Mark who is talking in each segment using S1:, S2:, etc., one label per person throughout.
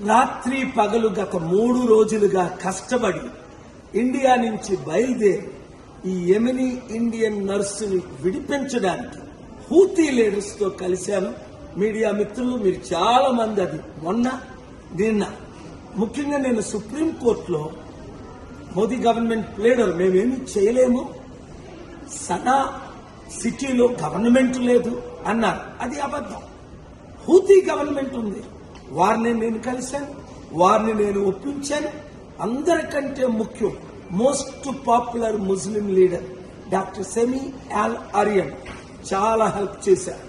S1: రాత్రి పగలు గత మూడు రోజులుగా కష్టపడి ఇండియా నుంచి బయలుదేరి ఈ ఎమిని ఇండియన్ నర్సుని విడిపించడానికి హూతీ లీడర్స్తో కలిశాను. మీడియా మిత్రులు మీరు చాలా మంది అది మొన్న నిన్న. ముఖ్యంగా నేను సుప్రీంకోర్టులో మోదీ గవర్నమెంట్ లీడర్ మేమేమి చేయలేము. సనా సిటీలో గవర్నమెంట్ లేదు అన్నారు. అది అబద్ధం. హూతీ గవర్నమెంట్ ఉంది. వారిని నేను కలిశాను వారిని నేను ఒప్పించాను. అందరికంటే ముఖ్యం most popular Muslim leader doctor semi all Aryan చాలా హెల్ప్ చేశారు.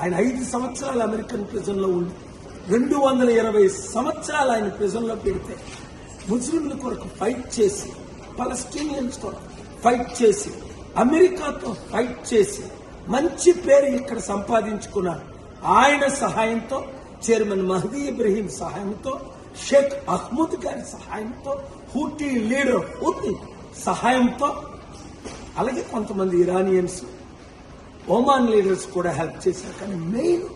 S1: ఆయన ఐదు సంవత్సరాలు అమెరికన్ ప్రిజన్లో ఉండి రెండు వందల ఇరవై సంవత్సరాలు ఆయన ప్రిజన్లో పెడితే ముస్లింల కొరకు ఫైట్ చేసి పలస్టీనియన్స్ కొరకు ఫైట్ చేసి అమెరికాతో ఫైట్ చేసి మంచి పేరు ఇక్కడ సంపాదించుకున్నారు ఆయన సహాయంతో చైర్మన్ మహదీ ఇబ్రహీం సహాయంతో షేక్ అహ్మద్ గారి సహాయంతో హూటీ లీడర్ హూతి సహాయంతో అలాగే కొంతమంది ఇరానియన్స్ ఒమాన్ లీడర్స్ కూడా హెల్ప్ చేశారు. కానీ మెయిన్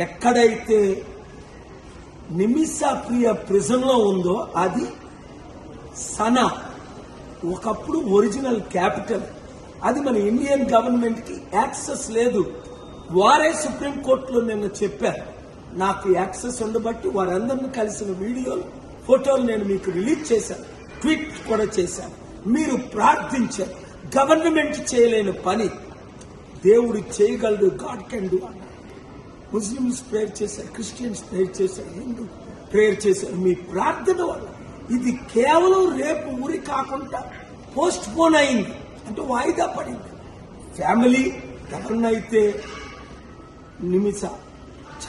S1: ఎక్కడైతే నిమిషా ప్రియ ప్రిజన్లో ఉందో అది సనా ఒకప్పుడు ఒరిజినల్ క్యాపిటల్ అది మన ఇండియన్ గవర్నమెంట్కి యాక్సెస్ లేదు. వారే సుప్రీం కోర్టులో నిన్న చెప్పారు. నాకు యాక్సెస్ ఉండబట్టి వారందరిని కలిసిన వీడియోలు ఫోటోలు నేను మీకు రిలీజ్ చేశాను. ట్వీట్ కూడా చేశాను. మీరు ప్రార్థించారు. గవర్నమెంట్ చేయలేని పని. దేవుడు చేయగలడు. గాడ్ కెన్ డూ అన్నారు ముస్లిమ్స్ ప్రేయర్ చేశారు. క్రిస్టియన్స్ ప్రేయర్ చేశారు. హిందూ ప్రేయర్ చేశారు. మీ ప్రార్థన వల్ల ఇది కేవలం రేపు ఊరి కాకుండా పోస్ట్ పోన్ అయింది. అంటే వాయిదా పడింది. ఫ్యామిలీ ఎవరినైతే నిమిష.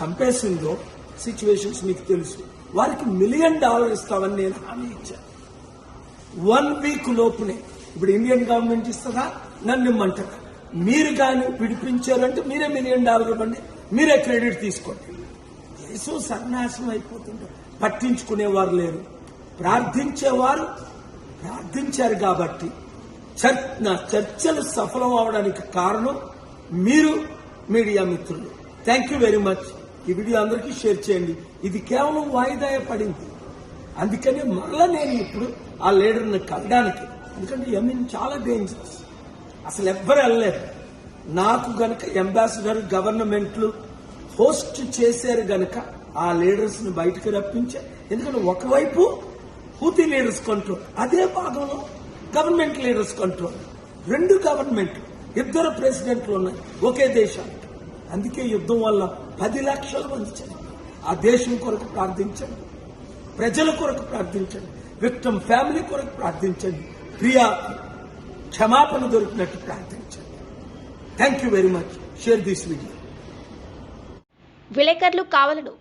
S1: చంపేసిందో సిచ్యువేషన్స్ మీకు తెలుసు. వారికి మిలియన్ డాలర్ ఇస్తామని నేను హామీ ఇచ్చాను వన్ వీక్ లోపునే. ఇప్పుడు ఇండియన్ గవర్నమెంట్ ఇస్తుందా? నన్ను ఇమ్మంటారా. మీరు కానీ పిడిపించారంటే మీరే మిలియన్ డాలర్ ఇవ్వండి. మీరే క్రెడిట్ తీసుకోండి. దేశం సర్నాశనం అయిపోతుంది. పట్టించుకునేవారు లేరు. ప్రార్థించేవారు ప్రార్థించారు కాబట్టి చర్- నా చర్చలు సఫలం అవడానికి కారణం మీరు మీడియా మిత్రులు. థ్యాంక్ యూ వెరీ మచ్ ఈ వీడియో అందరికీ షేర్ చేయండి. ఇది కేవలం వాయిదా పడింది. అందుకని మళ్ళా నేను ఇప్పుడు ఆ లీడర్ని కలడానికి ఎందుకంటే ఎమ్మెన్ చాలా డేంజరస్ అసలు ఎవ్వరు వెళ్ళలేరు. నాకు గనక అంబాసిడర్ గవర్నమెంట్లు హోస్ట్ చేశారు గనక ఆ లీడర్స్ని బయటకు రప్పించే ఎందుకంటే ఒకవైపు హూతీ లీడర్స్ కంట్రోల్ అదే భాగంలో గవర్నమెంట్ లీడర్స్ కంట్రోల్ రెండు గవర్నమెంట్ ఇద్దరు ప్రెసిడెంట్లు ఉన్నాయి ఒకే దేశానికి. అందుకే యుద్ధం వల్ల పది లక్షల మంది చనిపోయారు. ఆ దేశం కొరకు ప్రార్థించండి. ప్రజల కొరకు ప్రార్థించండి. విక్టమ్ ఫ్యామిలీ కొరకు ప్రార్థించండి. ప్రియా క్షమాపణ దొరికినట్టు ప్రార్థించండి. Thank you very much share this video
S2: విలేకరులు కావాలను